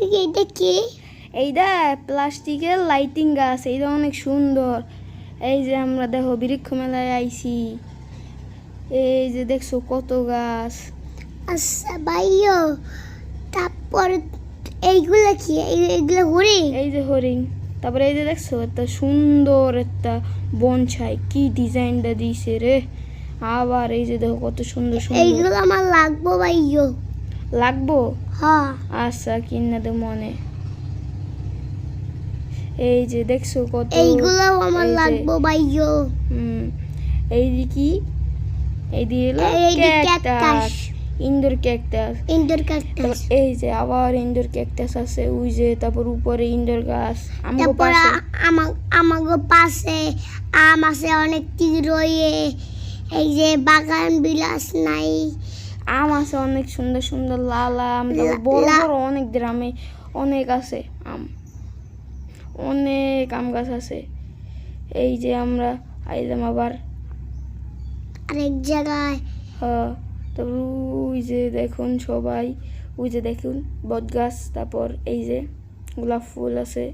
এটা কি? এইটা প্লাস্টিকের লাইটিং গাছ এইটা অনেক সুন্দর। এই যে আমরা দেখো বৃক্ষ মেলায় আইছি। এই যে দেখছ কত গাছ। আচ্ছা ভাইও তারপর এইগুলো কি? এই- এইগুলো হরিণ? এই যে হরিণ। তারপরে এই যে দেখছ একটা সুন্দর একটা বনসাই। কি ডিজাইনটা দিয়েছে রে। আবার এই যে দেখো কত সুন্দর সুন্দর। এইগুলো আমার লাগবো ভাইও লাগবো? হ্যাঁ। আচ্ছা কিনা দে মনে। এই যে দেখছ কত এইগুলো আমার লাগবো ভাইও হুম। এই কি? এই দিয়ে ক্যাকটাস। Indoor cactus. তারপর ক্যাকটাস। এই যে আবার ইনডোর ক্যাকটাস আছে ওই যে তারপর উপরে ইনডোর গাছ। আমগো পাশে আমাগো পাশে আম আছে অনেক তীরয়ে এই যে বাগান বিলাস নাই। আম আছে অনেক সুন্দর সুন্দর লাল আম বড় বড় অনেক গ্রামে অনেক আছে আম। অনেক আম গাছ আছে। এই যে আমরা আইলাম আবার। আরেক জায়গায়। হ্যাঁ তারপর ওই যে দেখুন সবাই ওই যে দেখুন বট গাছ তারপর এই যে গোলাপ ফুল আছে।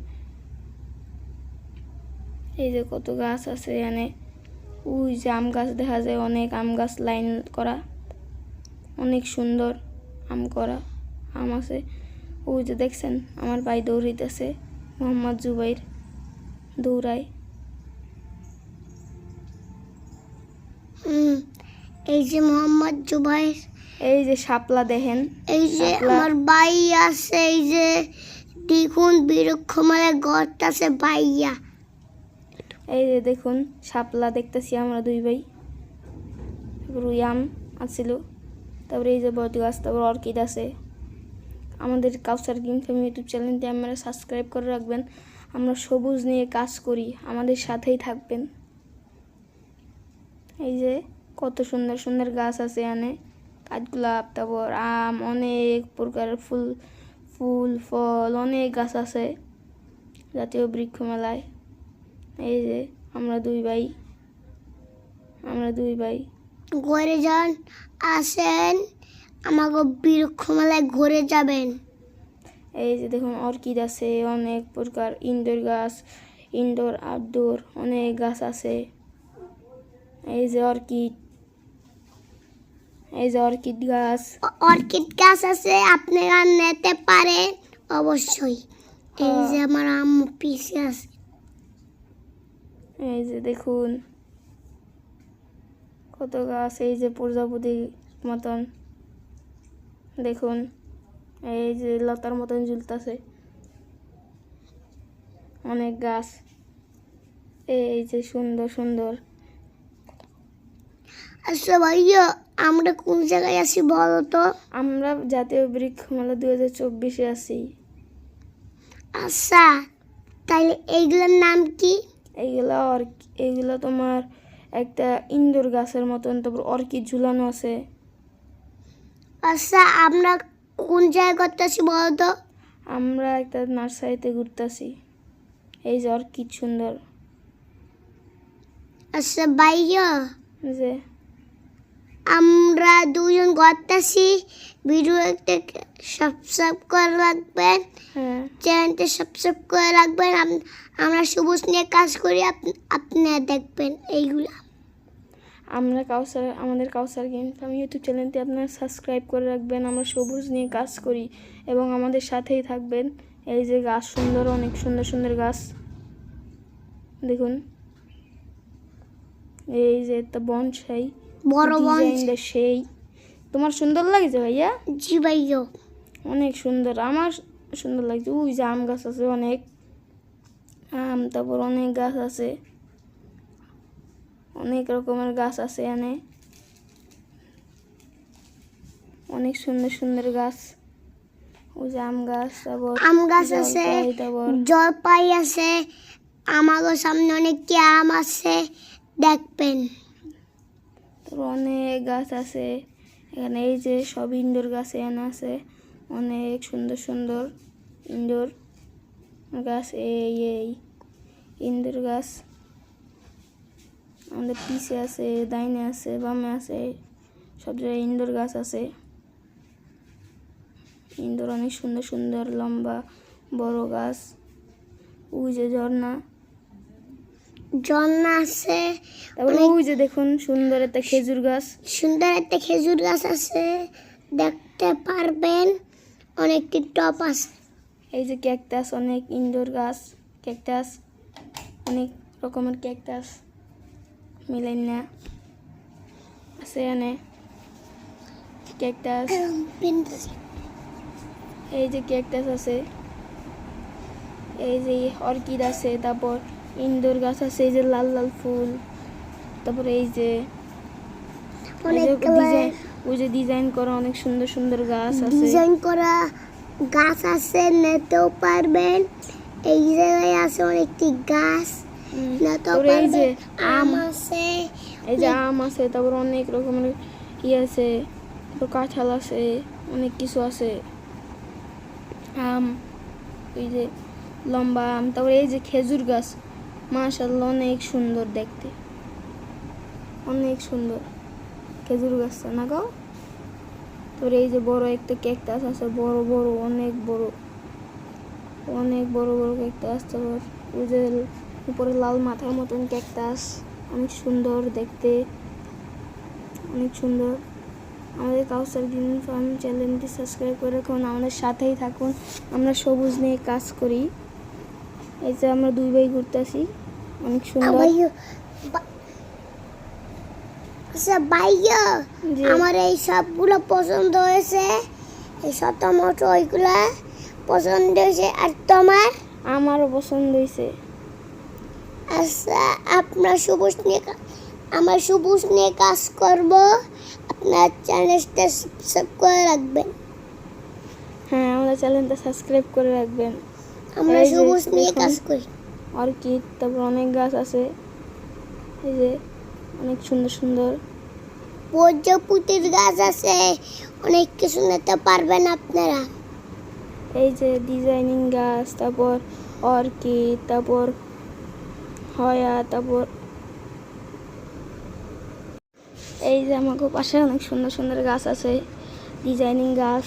এই যে কত গাছ আছে এখানে। ওই যে আম গাছ দেখা যায় অনেক আম গাছ লাইন করা। অনেক সুন্দর আম করা আম আছে। ওই যে দেখছেন আমার ভাই দৌড়িতেছে মোহাম্মদ জুবাইর দৌড়ায়। এই যে মোহাম্মদ জুবাইর। এই যে শাপলা দেখেন এই যে আমার ভাই আছে এই যে দেখুন বৃক্ষ মানে গর্ত আছে ভাইয়া। এই যে দেখুন শাপলা দেখতেছি আমরা দুই ভাই। আম আছিল। তারপরে এই যে বট গাছ, তারপর অর্কিড আছে। আমাদের কাউসার গেম ফ্যামিলি ইউটিউব চ্যানেলটি আপনারা সাবস্ক্রাইব করে রাখবেন। আমরা সবুজ নিয়ে কাজ করি, আমাদের সাথেই থাকবেন। এই যে কত সুন্দর সুন্দর গাছ আছে এখানে। কাঠগোলাপ, তারপর আম, অনেক প্রকারের ফুল ফুল, ফল, অনেক গাছ আছে জাতীয় বৃক্ষ মেলায় এই যে আমরা দুই ভাই, আমরা দুই ভাই। ঘরে যান আসেন আমাকে বৃক্ষ মেলায় ঘুরে যাবেন। এই যে দেখুন অর্কিড আছে অনেক প্রকার ইনডোর গাছ ইনডোর আউটডোর অনেক গাছ আছে। এই যে অর্কিড এই যে অর্কিড গাছ। অর্কিড গাছ আছে আপনারা নিতে পারেন অবশ্যই। এই যে আমার আম্মু পিসে আছে। এই যে দেখুন কত গাছ এই যে প্রজাপতি মতন। দেখুন এই যে লতার মতন ঝুলতেছে। অনেক গাছ। এই যে সুন্দর সুন্দর। আচ্ছা ভাইয়া আমরা কোন জায়গায় আছি বলো তো? আমরা জাতীয় বৃক্ষ মেলা দু হাজার চব্বিশে আছি। আচ্ছা তাহলে এইগুলোর নাম কি? এইগুলো অর্ক এইগুলো তোমার একটা ইনডোর গাছের মতন তারপর অর্কিড ঝুলানো আছে। আচ্ছা আমরা কোন জায়গায় করতে আছি বলো তো আমরা একটা নার্সারিতে ঘুরতেছি। এই যে অর্কিড সুন্দর। আচ্ছা ভাইয়া। যে। আমরা দুজন করতেছি ভিডিও একটা সাবস্ক্রাইব করে রাখবেন। হ্যাঁ। চ্যানেলটা সাবস্ক্রাইব করে রাখবেন। আমরা সবুজ নিয়ে কাজ করি আপ- আপনারা দেখবেন এইগুলো। আমরা কাউসার আমাদের কাউসার গেম আমি ইউটিউব চ্যানেলটি আপনারা সাবস্ক্রাইব করে রাখবেন। আমরা সবুজ নিয়ে কাজ করি এবং আমাদের সাথেই থাকবেন। এই যে গাছ সুন্দর অনেক সুন্দর সুন্দর গাছ। দেখুন। এই যে একটা বনসাই বড় বন। ডিজাইনটা সেই। তোমার সুন্দর লাগছে ভাইয়া? জি ভাইয়া। অনেক সুন্দর। আমার সুন্দর লাগছে। ওই যে আম গাছ আছে অনেক। আম তারপর অনেক গাছ আছে। অনেক রকমের গাছ আছে এখানে। অনেক সুন্দর সুন্দর গাছ। ওই যে আম গাছ তারপর আম গাছ আছে জলপাই, আছে আমারও সামনে অনেক কি আম আছে দেখবেন। তারপর অনেক গাছ আছে। এখানে এই যে সব ইনডোর গাছ এখানে আছে। অনেক সুন্দর সুন্দর ইনডোর গাছ এই এই ইনডোর গাছ। আমাদের পিছে আছে ডাইনে আছে বামে আছে সব জায়গায় ইনডোর গাছ আছে। ইন্দোর অনেক সুন্দর সুন্দর লম্বা বড় গাছ। ওই যে ঝর্ণা। ঝর্ণা আছে তারপরে ওই যে দেখুন সুন্দর একটা খেজুর গাছ। সুন্দর একটা খেজুর গাছ আছে দেখতে পারবেন অনেকটি টপ আছে। এই যে ক্যাকটাস অনেক ইনডোর গাছ ক্যাকটাস অনেক রকমের ক্যাকটাস। মিলেন না আছে এনে। ক্যাকটাস এই যে ক্যাকটাস আছে। এই যে অর্কিড আছে তারপর ইনডোর গাছ আছে এই যে লাল লাল ফুল। তারপরে এই যে ওই যে ডিজাইন করা অনেক সুন্দর সুন্দর গাছ আছে। ডিজাইন করা গাছ আছে নিতেও পারবেন। এই জায়গায় আছে অনেকটি গাছ। তারপরে এই যে আম আছে এই যে আম আছে তারপর অনেক রকমের ই আছে তারপর কাঁঠাল আছে অনেক কিছু আছে। আম এই যে লম্বা আম তারপরে এই যে খেজুর গাছ মাশাল্লাহ অনেক সুন্দর দেখতে। অনেক সুন্দর খেজুর গাছটা না গো? তারপরে এই যে বড় একটা ক্যাকটাস আছে বড় বড় অনেক বড়। অনেক বড় বড় ক্যাকটাস তারপর ওই যে উপরে লাল মাথার মতন ক্যাকটাস অনেক সুন্দর দেখতে অনেক সুন্দর। আমাদের কাউসার গ্রিন ফার্ম চ্যানেলটি সাবস্ক্রাইব করে রাখুন আমাদের সাথেই থাকুন। আমরা সবুজ নিয়ে কাজ করি। এই যে আমরা দুই ভাই ঘুরতেছি অনেক সুন্দর। আচ্ছা ভাইয়া। আমার এই সবগুলো পছন্দ হয়েছে। এই শত মোটো ওইগুলা পছন্দ হয়েছে আর তোমার? আমারও পছন্দ হয়েছে। আচ্ছা আপনার সবুজ নিয়ে আমার সবুজ নিয়ে কাজ করব। আপনার চ্যানেলটা সাবস্ক্রাইব করে রাখবেন। হ্যাঁ আমাদের চ্যানেলটা সাবস্ক্রাইব করে রাখবেন। আমরা সবুজ নিয়ে কাজ করি। অর্কিড তারপর অনেক গাছ আছে। এই যে অনেক সুন্দর সুন্দর। প্রজাপতির গাছ আছে। অনেক কিছু নিতে পারবেন আপনারা। এই যে ডিজাইনিং গাছ তারপর অর্কিড তারপর হয়া তারপর এই যে আমাকে পাশে অনেক সুন্দর সুন্দর গাছ আছে ডিজাইনিং গাছ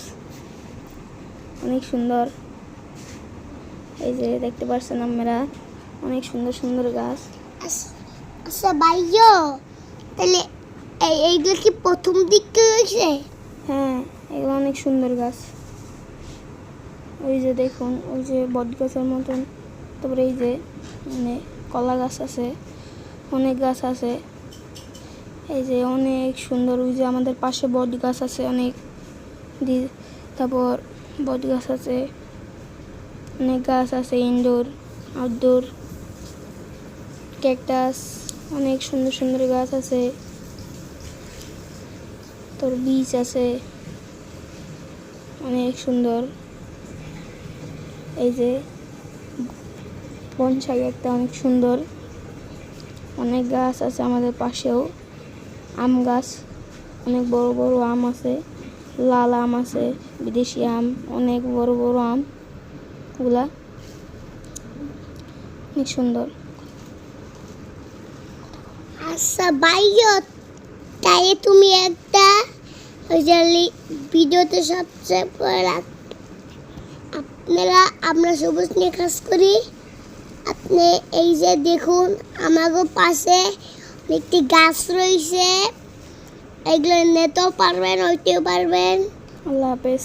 অনেক সুন্দর। এই যে দেখতে পাচ্ছেন আপনারা অনেক সুন্দর সুন্দর গাছ। আচ্ছা- ভাইয়া তাহলে এই এইগুলো কি প্রথম দিকে হয়েছে? হ্যাঁ এগুলো অনেক সুন্দর গাছ। ওই যে দেখুন ওই যে বট গাছের মতন। তারপরে এই যে মানে কলা গাছ আছে, অনেক গাছ আছে। এই যে অনেক সুন্দর, ওই যে আমাদের পাশে বট গাছ আছে অনেক। দি- তারপর বট গাছ আছে। অনেক গাছ আছে ইনডোর আউটডোর ক্যাকটাস অনেক সুন্দর সুন্দর গাছ আছে। তোর বীজ আছে। অনেক সুন্দর। এই যে বনসাই একটা অনেক সুন্দর। অনেক গাছ আছে আমাদের পাশেও। আম গাছ, অনেক বড় বড় আম আছে। লাল আম আছে, বিদেশি আম, অনেক বড় বড় আম। ওগুলা অনেক সুন্দর। আচ্ছা ভাইয়া তাই তুমি একটা ওই ভিডিওতে সবচেয়ে আপনারা আমরা সবুজ নিয়ে কাজ করি। আপনি এই যে দেখুন, আমাগো পাশে একটি গাছ রয়েছে। এগুলো নিতেও পারবেন ওইতেও পারবেন। আল্লাহ হাফেজ।